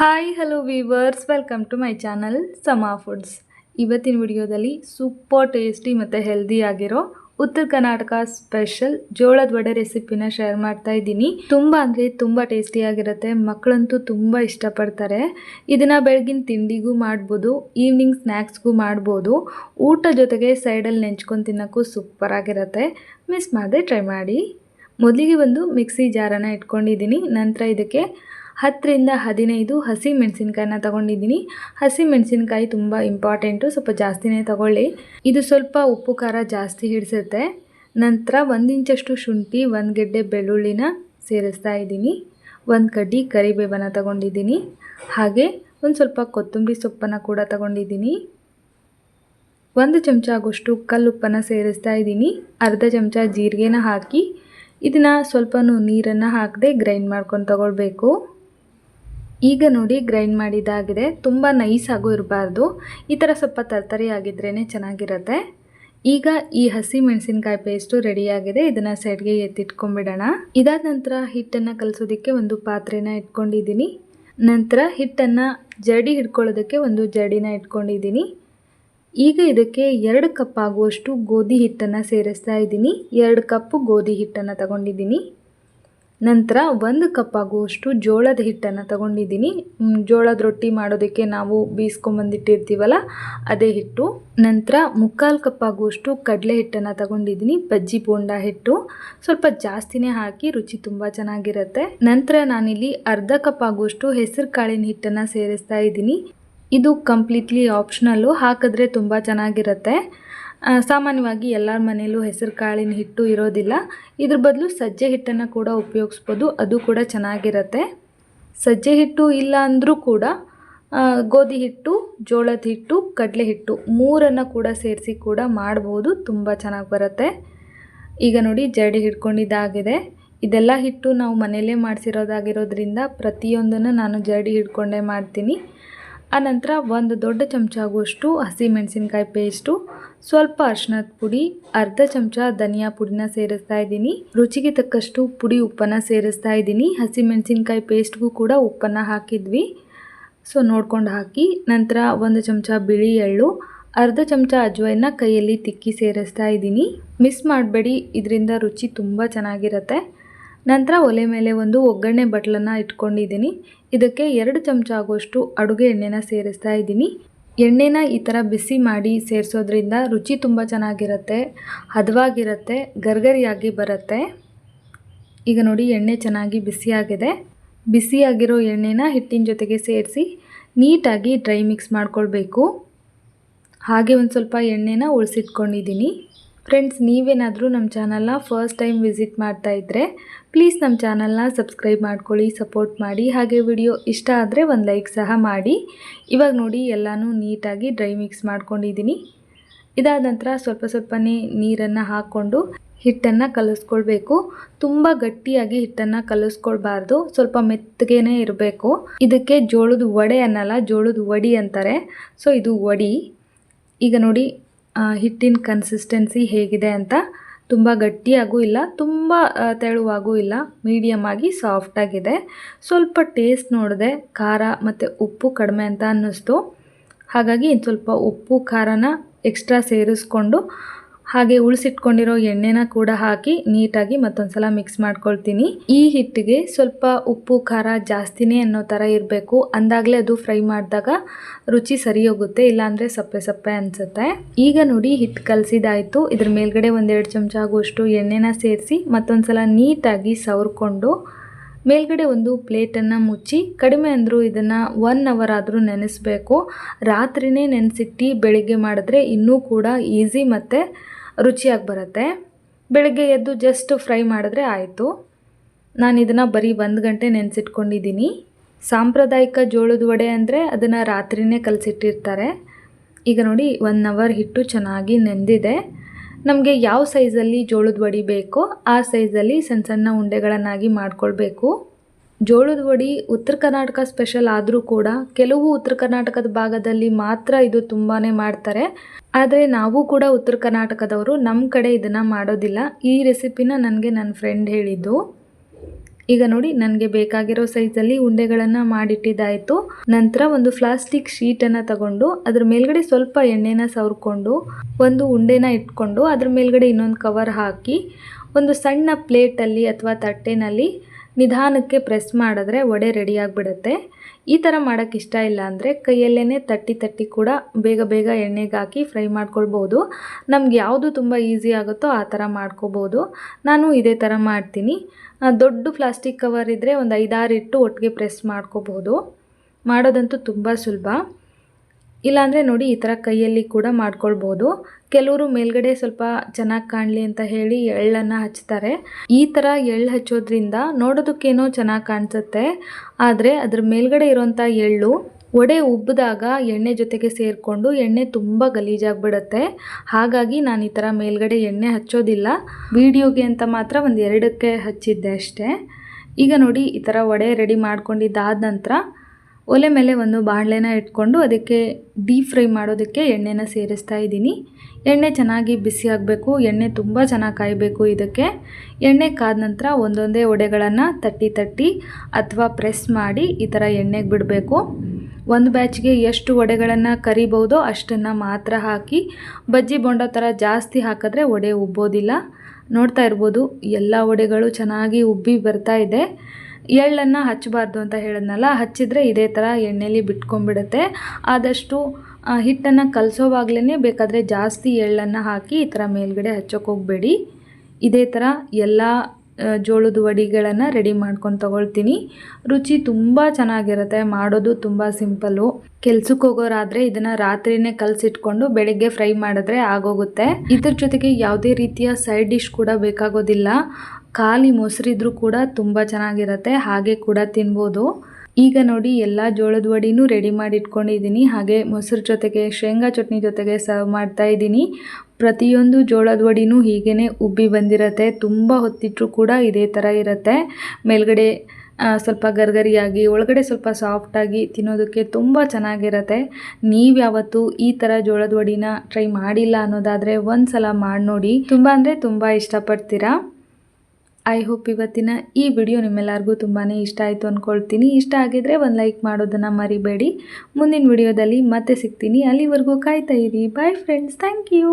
Hi hello viewers welcome to my channel Sama foods ಇವತ್ತಿನ ವಿಡಿಯೋದಲ್ಲಿ super tasty ಮತ್ತು healthy ಆಗಿರೋ ಉತ್ತರ ಕರ್ನಾಟಕ ಸ್ಪೆಷಲ್ ಜೋಳದ ವಡೆ ರೆಸಿಪಿನ ಶೇರ್ ಮಾಡ್ತಾ ಇದ್ದೀನಿ. ತುಂಬ ಅಂದರೆ ತುಂಬ ಟೇಸ್ಟಿಯಾಗಿರುತ್ತೆ ಮಕ್ಕಳಂತೂ ತುಂಬ ಇಷ್ಟಪಡ್ತಾರೆ. ಇದನ್ನು ಬೆಳಗಿನ ತಿಂಡಿಗೂ ಮಾಡ್ಬೋದು ಈವ್ನಿಂಗ್ ಸ್ನ್ಯಾಕ್ಸ್ಗೂ ಮಾಡ್ಬೋದು. ಊಟ ಜೊತೆಗೆ ಸೈಡಲ್ಲಿ ನೆಂಚ್ಕೊಂಡು ತಿನ್ನೋಕ್ಕೂ ಸೂಪರ್ ಆಗಿರುತ್ತೆ. ಮಿಸ್ ಮಾಡದೆ ಟ್ರೈ ಮಾಡಿ. ಮೊದಲಿಗೆ ಒಂದು ಮಿಕ್ಸಿ ಜಾರನ್ನು ಇಟ್ಕೊಂಡಿದ್ದೀನಿ. ನಂತರ ಇದಕ್ಕೆ ಹತ್ತರಿಂದ ಹದಿನೈದು ಹಸಿ ಮೆಣಸಿನ್ಕಾಯಿನ ತೊಗೊಂಡಿದ್ದೀನಿ. ಹಸಿ ಮೆಣಸಿನ್ಕಾಯಿ ತುಂಬ ಇಂಪಾರ್ಟೆಂಟು ಸ್ವಲ್ಪ ಜಾಸ್ತಿನೇ ತಗೊಳ್ಳಿ. ಇದು ಸ್ವಲ್ಪ ಉಪ್ಪು ಖಾರ ಜಾಸ್ತಿ ಹಿಡಿಸುತ್ತೆ. ನಂತರ ಒಂದು ಇಂಚಷ್ಟು ಶುಂಠಿ, ಒಂದು ಗೆಡ್ಡೆ ಬೆಳ್ಳುಳ್ಳಿನ ಸೇರಿಸ್ತಾ ಇದ್ದೀನಿ. ಒಂದು ಕಡ್ಡಿ ಕರಿಬೇವನ್ನು ತಗೊಂಡಿದ್ದೀನಿ. ಹಾಗೆ ಒಂದು ಸ್ವಲ್ಪ ಕೊತ್ತಂಬರಿ ಸೊಪ್ಪನ್ನು ಕೂಡ ತಗೊಂಡಿದ್ದೀನಿ. ಒಂದು ಚಮಚ ಆಗೋಷ್ಟು ಕಲ್ಲುಪ್ಪನ್ನು ಸೇರಿಸ್ತಾ ಇದ್ದೀನಿ. ಅರ್ಧ ಚಮಚ ಜೀರಿಗೆನ ಹಾಕಿ, ಇದನ್ನು ಸ್ವಲ್ಪ ನೀರನ್ನು ಹಾಕದೆ ಗ್ರೈಂಡ್ ಮಾಡ್ಕೊಂಡು ತಗೊಳ್ಬೇಕು. ಈಗ ನೋಡಿ ಗ್ರೈಂಡ್ ಮಾಡಿದಾಗಿದೆ ತುಂಬ ನೈಸ್ ಇರಬಾರ್ದು. ಈ ಥರ ಸ್ವಲ್ಪ ತರ್ತರಿ ಆಗಿದ್ರೇ ಚೆನ್ನಾಗಿರುತ್ತೆ. ಈಗ ಈ ಹಸಿ ಮೆಣಸಿನ್ಕಾಯಿ ಪೇಸ್ಟು ರೆಡಿಯಾಗಿದೆ ಇದನ್ನು ಸೈಡ್ಗೆ ಎತ್ತಿಟ್ಕೊಂಡ್ಬಿಡೋಣ. ಇದಾದ ನಂತರ ಹಿಟ್ಟನ್ನು ಕಲಿಸೋದಕ್ಕೆ ಒಂದು ಪಾತ್ರೆನ ಇಟ್ಕೊಂಡಿದ್ದೀನಿ. ನಂತರ ಹಿಟ್ಟನ್ನು ಜಡಿ ಹಿಡ್ಕೊಳ್ಳೋದಕ್ಕೆ ಒಂದು ಜಡಿನ ಇಟ್ಕೊಂಡಿದ್ದೀನಿ. ಈಗ ಇದಕ್ಕೆ ಎರಡು ಕಪ್ ಆಗುವಷ್ಟು ಗೋಧಿ ಹಿಟ್ಟನ್ನು ಸೇರಿಸ್ತಾ ಇದ್ದೀನಿ. ಎರಡು ಕಪ್ಪು ಗೋಧಿ ಹಿಟ್ಟನ್ನು ತಗೊಂಡಿದ್ದೀನಿ. ನಂತರ ಒಂದು ಕಪ್ ಆಗುವಷ್ಟು ಜೋಳದ ಹಿಟ್ಟನ್ನು ತಗೊಂಡಿದ್ದೀನಿ. ಜೋಳದ ರೊಟ್ಟಿ ಮಾಡೋದಕ್ಕೆ ನಾವು ಬೀಸ್ಕೊಂಬಂದಿಟ್ಟಿರ್ತೀವಲ್ಲ, ಅದೇ ಹಿಟ್ಟು. ನಂತರ ಮುಕ್ಕಾಲು ಕಪ್ ಆಗುವಷ್ಟು ಕಡಲೆ ಹಿಟ್ಟನ್ನು ತಗೊಂಡಿದ್ದೀನಿ, ಬಜ್ಜಿ ಬೋಂಡ ಹಿಟ್ಟು. ಸ್ವಲ್ಪ ಜಾಸ್ತಿನೇ ಹಾಕಿ ರುಚಿ ತುಂಬ ಚೆನ್ನಾಗಿರುತ್ತೆ. ನಂತರ ನಾನಿಲ್ಲಿ ಅರ್ಧ ಕಪ್ ಆಗುವಷ್ಟು ಹೆಸರು ಕಾಳಿನ ಹಿಟ್ಟನ್ನು ಸೇರಿಸ್ತಾ ಇದ್ದೀನಿ. ಇದು ಕಂಪ್ಲೀಟ್ಲಿ ಆಪ್ಷನಲ್ಲು ಹಾಕಿದ್ರೆ ತುಂಬ ಚೆನ್ನಾಗಿರುತ್ತೆ. ಸಾಮಾನ್ಯವಾಗಿ ಎಲ್ಲರ ಮನೆಯಲ್ಲೂ ಹೆಸರು ಕಾಳಿನ ಹಿಟ್ಟು ಇರೋದಿಲ್ಲ. ಇದ್ರ ಬದಲು ಸಜ್ಜೆ ಹಿಟ್ಟನ್ನು ಕೂಡ ಉಪಯೋಗಿಸ್ಬೋದು. ಅದು ಕೂಡ ಚೆನ್ನಾಗಿರುತ್ತೆ. ಸಜ್ಜೆ ಹಿಟ್ಟು ಇಲ್ಲ ಅಂದರೂ ಕೂಡ ಗೋಧಿ ಹಿಟ್ಟು, ಜೋಳದ ಹಿಟ್ಟು, ಕಡಲೆ ಹಿಟ್ಟು ಮೂರನ್ನು ಕೂಡ ಸೇರಿಸಿ ಕೂಡ ಮಾಡ್ಬೋದು. ತುಂಬ ಚೆನ್ನಾಗಿ ಬರುತ್ತೆ. ಈಗ ನೋಡಿ ಜಡಿ ಹಿಡ್ಕೊಂಡಿದ್ದಾಗಿದೆ. ಇದೆಲ್ಲ ಹಿಟ್ಟು ನಾವು ಮನೆಯಲ್ಲೇ ಮಾಡಿಸಿರೋದಾಗಿರೋದ್ರಿಂದ ಪ್ರತಿಯೊಂದನ್ನು ನಾನು ಜಡಿ ಹಿಡ್ಕೊಂಡೇ ಮಾಡ್ತೀನಿ. ಆನಂತರ ಒಂದು ದೊಡ್ಡ ಚಮಚ ಆಗುವಷ್ಟು ಹಸಿಮೆಣಸಿನ್ಕಾಯಿ ಪೇಸ್ಟು ಸ್ವಲ್ಪ ಅರ್ಶಿನದ ಪುಡಿ, ಅರ್ಧ ಚಮಚ ಧನಿಯಾ ಪುಡಿನ ಸೇರಿಸ್ತಾ ಇದ್ದೀನಿ. ರುಚಿಗೆ ತಕ್ಕಷ್ಟು ಪುಡಿ ಉಪ್ಪನ್ನು ಸೇರಿಸ್ತಾ ಇದ್ದೀನಿ. ಹಸಿಮೆಣಸಿನ್ಕಾಯಿ ಪೇಸ್ಟ್ಗೂ ಕೂಡ ಉಪ್ಪನ್ನು ಹಾಕಿದ್ವಿ. ಸೊ, ನೋಡ್ಕೊಂಡು ಹಾಕಿ. ನಂತರ ಒಂದು ಚಮಚ ಬಿಳಿ ಎಳ್ಳು, ಅರ್ಧ ಚಮಚ ಅಜ್ವೈನ ಕೈಯಲ್ಲಿ ತಿಕ್ಕಿ ಸೇರಿಸ್ತಾ ಇದ್ದೀನಿ. ಮಿಸ್ ಮಾಡಬೇಡಿ, ಇದರಿಂದ ರುಚಿ ತುಂಬ ಚೆನ್ನಾಗಿರುತ್ತೆ. ನಂತರ ಒಲೆ ಮೇಲೆ ಒಂದು ಒಗ್ಗರಣೆ ಬಟ್ಲನ್ನು ಇಟ್ಕೊಂಡಿದ್ದೀನಿ. ಇದಕ್ಕೆ ಎರಡು ಚಮಚ ಆಗುವಷ್ಟು ಅಡುಗೆ ಎಣ್ಣೆನ ಸೇರಿಸ್ತಾ ಇದ್ದೀನಿ. ಎಣ್ಣೆನ ಈ ಥರ ಬಿಸಿ ಮಾಡಿ ಸೇರಿಸೋದ್ರಿಂದ ರುಚಿ ತುಂಬ ಚೆನ್ನಾಗಿರುತ್ತೆ, ಹದವಾಗಿರುತ್ತೆ, ಗರ್ಗರಿಯಾಗಿ ಬರುತ್ತೆ. ಈಗ ನೋಡಿ ಎಣ್ಣೆ ಚೆನ್ನಾಗಿ ಬಿಸಿಯಾಗಿದೆ. ಬಿಸಿಯಾಗಿರೋ ಎಣ್ಣೆನ ಹಿಟ್ಟಿನ ಜೊತೆಗೆ ಸೇರಿಸಿ ನೀಟಾಗಿ ಡ್ರೈ ಮಿಕ್ಸ್ ಮಾಡಿಕೊಳ್ಬೇಕು. ಹಾಗೆ ಒಂದು ಸ್ವಲ್ಪ ಎಣ್ಣೆನ ಉಳಿಸಿಟ್ಕೊಂಡಿದ್ದೀನಿ. ಫ್ರೆಂಡ್ಸ್ ನೀವೇನಾದರೂ ನಮ್ಮ ಚಾನಲ್ನ ಫಸ್ಟ್ ಟೈಮ್ ವಿಸಿಟ್ ಮಾಡ್ತಾ ಇದ್ದರೆ ಪ್ಲೀಸ್ ನಮ್ಮ ಚಾನಲ್ನ ಸಬ್ಸ್ಕ್ರೈಬ್ ಮಾಡ್ಕೊಳ್ಳಿ ಸಪೋರ್ಟ್ ಮಾಡಿ. ಹಾಗೆ ವಿಡಿಯೋ ಇಷ್ಟ ಆದರೆ ಒಂದು ಲೈಕ್ ಸಹ ಮಾಡಿ. ಇವಾಗ ನೋಡಿ ಎಲ್ಲನೂ ನೀಟಾಗಿ ಡ್ರೈ ಮಿಕ್ಸ್ ಮಾಡ್ಕೊಂಡಿದ್ದೀನಿ. ಇದಾದ ನಂತರ ಸ್ವಲ್ಪ ಸ್ವಲ್ಪನೇ ನೀರನ್ನು ಹಾಕ್ಕೊಂಡು ಹಿಟ್ಟನ್ನು ಕಲಿಸ್ಕೊಳ್ಬೇಕು. ತುಂಬ ಗಟ್ಟಿಯಾಗಿ ಹಿಟ್ಟನ್ನು ಕಲಿಸ್ಕೊಳ್ಬಾರ್ದು. ಸ್ವಲ್ಪ ಮೆತ್ತಗೇನೆ ಇರಬೇಕು. ಇದಕ್ಕೆ ಜೋಳದ ವಡೆ ಅನ್ನಲ್ಲ, ಜೋಳದ ವಡಿ ಅಂತಾರೆ. ಸೊ ಇದು ವಡಿ. ಈಗ ನೋಡಿ ಹಿಟ್ಟಿನ ಕನ್ಸಿಸ್ಟೆನ್ಸಿ ಹೇಗಿದೆ ಅಂತ ತುಂಬ ಗಟ್ಟಿಯಾಗೂ ಇಲ್ಲ, ತುಂಬ ತೆಳುವಾಗೂ ಇಲ್ಲ ಮೀಡಿಯಮ್ ಆಗಿ ಸಾಫ್ಟಾಗಿದೆ ಸ್ವಲ್ಪ ಟೇಸ್ಟ್ ನೋಡಿದೆ, ಖಾರ ಮತ್ತು ಉಪ್ಪು ಕಡಿಮೆ ಅಂತ ಅನ್ನಿಸ್ತು. ಹಾಗಾಗಿ ಸ್ವಲ್ಪ ಉಪ್ಪು, ಖಾರನ ಎಕ್ಸ್ಟ್ರಾ ಸೇರಿಸ್ಕೊಂಡು ಹಾಗೆ ಉಳಿಸಿಟ್ಕೊಂಡಿರೋ ಎಣ್ಣೆನ ಕೂಡ ಹಾಕಿ ನೀಟಾಗಿ ಮತ್ತೊಂದು ಸಲ ಮಿಕ್ಸ್ ಮಾಡ್ಕೊಳ್ತೀನಿ. ಈ ಹಿಟ್ಟಿಗೆ ಸ್ವಲ್ಪ ಉಪ್ಪು, ಖಾರ ಜಾಸ್ತಿನೇ ಅನ್ನೋ ಥರ ಇರಬೇಕು. ಅಂದಾಗಲೇ ಅದು ಫ್ರೈ ಮಾಡಿದಾಗ ರುಚಿ ಸರಿ ಹೋಗುತ್ತೆ, ಇಲ್ಲಾಂದರೆ ಸಪ್ಪೆ ಸಪ್ಪೆ ಅನಿಸುತ್ತೆ. ಈಗ ನೋಡಿ ಹಿಟ್ಟು ಕಲಸಿದಾಯಿತು. ಇದ್ರ ಮೇಲ್ಗಡೆ ಒಂದೆರಡು ಚಮಚ ಆಗುವಷ್ಟು ಎಣ್ಣೆನ ಸೇರಿಸಿ ಮತ್ತೊಂದು ಸಲ ನೀಟಾಗಿ ಸವರ್ಕೊಂಡು ಮೇಲ್ಗಡೆ ಒಂದು ಪ್ಲೇಟನ್ನು ಮುಚ್ಚಿ ಕಡಿಮೆ ಅಂದರೂ ಇದನ್ನು ಒನ್ ಅವರ್ ಆದರೂ ನೆನೆಸಬೇಕು. ರಾತ್ರಿನೇ ನೆನೆಸಿಟ್ಟು ಬೆಳಿಗ್ಗೆ ಮಾಡಿದ್ರೆ ಇನ್ನೂ ಕೂಡ ಈಸಿ ಮತ್ತು ರುಚಿಯಾಗಿ ಬರುತ್ತೆ. ಬೆಳಗ್ಗೆ ಎದ್ದು ಜಸ್ಟ್ ಫ್ರೈ ಮಾಡಿದ್ರೆ ಆಯಿತು. ನಾನು ಇದನ್ನು ಬರೀ ಒಂದು ಗಂಟೆ ನೆನೆಸಿಟ್ಕೊಂಡಿದ್ದೀನಿ ಸಾಂಪ್ರದಾಯಿಕ ಜೋಳದ ವಡೆ ಅಂದರೆ ಅದನ್ನು ರಾತ್ರಿಯೇ ಕಲಸಿಟ್ಟಿರ್ತಾರೆ. ಈಗ ನೋಡಿ ಒನ್ ಅವರ್ ಹಿಟ್ಟು ಚೆನ್ನಾಗಿ ನೆಂದಿದೆ. ನಮಗೆ ಯಾವ ಸೈಜಲ್ಲಿ ಜೋಳದ ವಡಿ ಬೇಕೋ ಆ ಸೈಜಲ್ಲಿ ಸಣ್ಣ ಸಣ್ಣ ಉಂಡೆಗಳನ್ನಾಗಿ ಮಾಡ್ಕೊಳ್ಬೇಕು. ಜೋಳದ ವಡಿ ಉತ್ತರ ಕರ್ನಾಟಕ ಸ್ಪೆಷಲ್ ಆದರೂ ಕೂಡ ಕೆಲವು ಉತ್ತರ ಕರ್ನಾಟಕದ ಭಾಗದಲ್ಲಿ ಮಾತ್ರ ಇದು ತುಂಬಾ ಮಾಡ್ತಾರೆ. ಆದರೆ ನಾವು ಕೂಡ ಉತ್ತರ ಕರ್ನಾಟಕದವರು ನಮ್ಮ ಕಡೆ ಇದನ್ನು ಮಾಡೋದಿಲ್ಲ. ಈ ರೆಸಿಪಿನ ನನಗೆ ನನ್ನ ಫ್ರೆಂಡ್ ಹೇಳಿದ್ದು. ಈಗ ನೋಡಿ ನನಗೆ ಬೇಕಾಗಿರೋ ಸೈಜಲ್ಲಿ ಉಂಡೆಗಳನ್ನು ಮಾಡಿಟ್ಟಿದ್ದಾಯಿತು. ನಂತರ ಒಂದು ಪ್ಲಾಸ್ಟಿಕ್ ಶೀಟನ್ನು ತಗೊಂಡು ಅದ್ರ ಮೇಲ್ಗಡೆ ಸ್ವಲ್ಪ ಎಣ್ಣೆನ ಸವರ್ಕೊಂಡು ಒಂದು ಉಂಡೆನ ಇಟ್ಕೊಂಡು ಅದ್ರ ಮೇಲ್ಗಡೆ ಇನ್ನೊಂದು ಕವರ್ ಹಾಕಿ ಒಂದು ಸಣ್ಣ ಪ್ಲೇಟಲ್ಲಿ ಅಥವಾ ತಟ್ಟೆನಲ್ಲಿ ನಿಧಾನಕ್ಕೆ ಪ್ರೆಸ್ ಮಾಡಿದ್ರೆ ವಡೆ ರೆಡಿ ಆಗಿಬಿಡುತ್ತೆ. ಈ ಥರ ಮಾಡೋಕ್ಕೆ ಇಷ್ಟ ಇಲ್ಲ ಅಂದರೆ ಕೈಯಲ್ಲೇ ತಟ್ಟಿ ತಟ್ಟಿ ಕೂಡ ಬೇಗ ಬೇಗ ಎಣ್ಣೆಗೆ ಹಾಕಿ ಫ್ರೈ ಮಾಡ್ಕೊಳ್ಬೋದು. ನಮ್ಗೆ ಯಾವುದು ತುಂಬ ಈಸಿ ಆಗುತ್ತೋ ಆ ಥರ ಮಾಡ್ಕೋಬೋದು. ನಾನು ಇದೇ ಥರ ಮಾಡ್ತೀನಿ. ದೊಡ್ಡ ಪ್ಲಾಸ್ಟಿಕ್ ಕವರ್ ಇದ್ದರೆ ಒಂದು ಐದಾರು ಇಟ್ಟು ಒಟ್ಟಿಗೆ ಪ್ರೆಸ್ ಮಾಡ್ಕೋಬೋದು. ಮಾಡೋದಂತೂ ತುಂಬ ಸುಲಭ. ಇಲ್ಲಾಂದರೆ ನೋಡಿ ಈ ಥರ ಕೈಯಲ್ಲಿ ಕೂಡ ಮಾಡ್ಕೊಳ್ಬೋದು. ಕೆಲವರು ಮೇಲ್ಗಡೆ ಸ್ವಲ್ಪ ಚೆನ್ನಾಗಿ ಕಾಣಲಿ ಅಂತ ಹೇಳಿ ಎಳ್ಳನ್ನು ಹಚ್ತಾರೆ. ಈ ಥರ ಎಳ್ಳು ಹಚ್ಚೋದ್ರಿಂದ ನೋಡೋದಕ್ಕೇನೋ ಚೆನ್ನಾಗಿ ಕಾಣಿಸುತ್ತೆ. ಆದರೆ ಅದ್ರ ಮೇಲ್ಗಡೆ ಇರೋಂಥ ಎಳ್ಳು ಒಡೆ ಉಬ್ಬಿದಾಗ ಎಣ್ಣೆ ಜೊತೆಗೆ ಸೇರಿಕೊಂಡು ಎಣ್ಣೆ ತುಂಬ ಗಲೀಜಾಗ್ಬಿಡುತ್ತೆ. ಹಾಗಾಗಿ ನಾನು ಈ ಥರ ಮೇಲ್ಗಡೆ ಎಣ್ಣೆ ಹಚ್ಚೋದಿಲ್ಲ. ವಿಡಿಯೋಗೆ ಅಂತ ಮಾತ್ರ ಒಂದು ಎರಡಕ್ಕೆ ಹಚ್ಚಿದ್ದೆ ಅಷ್ಟೇ. ಈಗ ನೋಡಿ ಈ ಥರ ವಡೆ ರೆಡಿ ಮಾಡ್ಕೊಂಡಿದ್ದಾದ ನಂತರ ಒಲೆ ಮೇಲೆ ಒಂದು ಬಾಣಲೆನ ಇಟ್ಕೊಂಡು ಅದಕ್ಕೆ ಡೀಪ್ ಫ್ರೈ ಮಾಡೋದಕ್ಕೆ ಎಣ್ಣೆನ ಸೇರಿಸ್ತಾ ಇದ್ದೀನಿ. ಎಣ್ಣೆ ಚೆನ್ನಾಗಿ ಬಿಸಿ ಆಗಬೇಕು, ಎಣ್ಣೆ ತುಂಬ ಚೆನ್ನಾಗಿ ಕಾಯಬೇಕು ಇದಕ್ಕೆ. ಎಣ್ಣೆ ಕಾದ ನಂತರ ಒಂದೊಂದೇ ಒಡೆಗಳನ್ನು ತಟ್ಟಿ ತಟ್ಟಿ ಅಥವಾ ಪ್ರೆಸ್ ಮಾಡಿ ಈ ಥರ ಎಣ್ಣೆಗೆ ಬಿಡಬೇಕು. ಒಂದು ಬ್ಯಾಚ್ಗೆ ಎಷ್ಟು ಒಡೆಗಳನ್ನು ಕರಿಬಹುದೋ ಅಷ್ಟನ್ನು ಮಾತ್ರ ಹಾಕಿ, ಬಜ್ಜಿ ಬೊಂಡ ಥರ ಜಾಸ್ತಿ ಹಾಕಿದ್ರೆ ವಡೆ ಉಬ್ಬೋದಿಲ್ಲ. ನೋಡ್ತಾ ಇರ್ಬೋದು, ಎಲ್ಲ ವಡೆಗಳು ಚೆನ್ನಾಗಿ ಉಬ್ಬಿ ಬರ್ತಾ ಇದೆ. ಎಳ್ಳನ್ನು ಹಚ್ಚಬಾರ್ದು ಅಂತ ಹೇಳಿದ್ನಲ್ಲ, ಹಚ್ಚಿದ್ರೆ ಇದೇ ಥರ ಎಣ್ಣೆಲಿ ಬಿಟ್ಕೊಂಡ್ಬಿಡುತ್ತೆ. ಆದಷ್ಟು ಹಿಟ್ಟನ್ನು ಕಲಸೋವಾಗ್ಲೇ ಬೇಕಾದರೆ ಜಾಸ್ತಿ ಎಳ್ಳನ್ನು ಹಾಕಿ ಈ ಥರ ಮೇಲ್ಗಡೆ ಹಚ್ಚೋಕೆ ಹೋಗಬೇಡಿ. ಇದೇ ಥರ ಎಲ್ಲ ಜೋಳದ ವಡಿಗಳನ್ನು ರೆಡಿ ಮಾಡ್ಕೊಂಡು ತಗೊಳ್ತೀನಿ. ರುಚಿ ತುಂಬ ಚೆನ್ನಾಗಿರುತ್ತೆ, ಮಾಡೋದು ತುಂಬ ಸಿಂಪಲ್ಲು. ಕೆಲ್ಸಕ್ಕೆ ಹೋಗೋರಾದರೆ ಇದನ್ನು ರಾತ್ರಿನೇ ಕಲಸಿಟ್ಕೊಂಡು ಬೆಳಗ್ಗೆ ಫ್ರೈ ಮಾಡಿದ್ರೆ ಆಗೋಗುತ್ತೆ. ಇದ್ರ ಜೊತೆಗೆ ಯಾವುದೇ ರೀತಿಯ ಸೈಡ್ ಡಿಶ್ ಕೂಡ ಬೇಕಾಗೋದಿಲ್ಲ. ಖಾಲಿ ಮೊಸರಿದ್ರೂ ಕೂಡ ತುಂಬ ಚೆನ್ನಾಗಿರುತ್ತೆ, ಹಾಗೆ ಕೂಡ ತಿನ್ಬೋದು. ಈಗ ನೋಡಿ ಎಲ್ಲ ಜೋಳದ ವಡಿನೂ ರೆಡಿ ಮಾಡಿ ಇಟ್ಕೊಂಡಿದ್ದೀನಿ ಹಾಗೆ ಮೊಸರು ಜೊತೆಗೆ ಶೇಂಗಾ ಚಟ್ನಿ ಜೊತೆಗೆ ಸರ್ವ್ ಮಾಡ್ತಾ ಇದ್ದೀನಿ. ಪ್ರತಿಯೊಂದು ಜೋಳದ ವಡಿನೂ ಹೀಗೇ ಉಬ್ಬಿ ಬಂದಿರತ್ತೆ, ತುಂಬ ಹೊತ್ತಿಟ್ಟರೂ ಕೂಡ ಇದೇ ಥರ ಇರುತ್ತೆ. ಮೇಲ್ಗಡೆ ಸ್ವಲ್ಪ ಗರ್ಗರಿಯಾಗಿ, ಒಳಗಡೆ ಸ್ವಲ್ಪ ಸಾಫ್ಟಾಗಿ ತಿನ್ನೋದಕ್ಕೆ ತುಂಬ ಚೆನ್ನಾಗಿರುತ್ತೆ. ನೀವು ಯಾವತ್ತು ಈ ಥರ ಜೋಳದ ವಡಿನ ಟ್ರೈ ಮಾಡಿಲ್ಲ ಅನ್ನೋದಾದರೆ ಒಂದು ಸಲ ಮಾಡಿ ನೋಡಿ ತುಂಬ ಅಂದರೆ ತುಂಬ ಇಷ್ಟಪಡ್ತೀರಾ? ಐ ಹೋಪ್ ಇವತ್ತಿನ ಈ ವಿಡಿಯೋ ನಿಮ್ಮೆಲ್ಲರಿಗೂ ತುಂಬಾ ಇಷ್ಟ ಆಯಿತು ಅಂದ್ಕೊಳ್ತೀನಿ ಇಷ್ಟ ಆಗಿದ್ರೆ ಒಂದು ಲೈಕ್ ಮಾಡೋದನ್ನು ಮರಿಬೇಡಿ. ಮುಂದಿನ ವಿಡಿಯೋದಲ್ಲಿ ಮತ್ತೆ ಸಿಗ್ತೀನಿ. ಅಲ್ಲಿವರೆಗೂ ಕಾಯ್ತಾ ಇರಿ. Bye friends thank you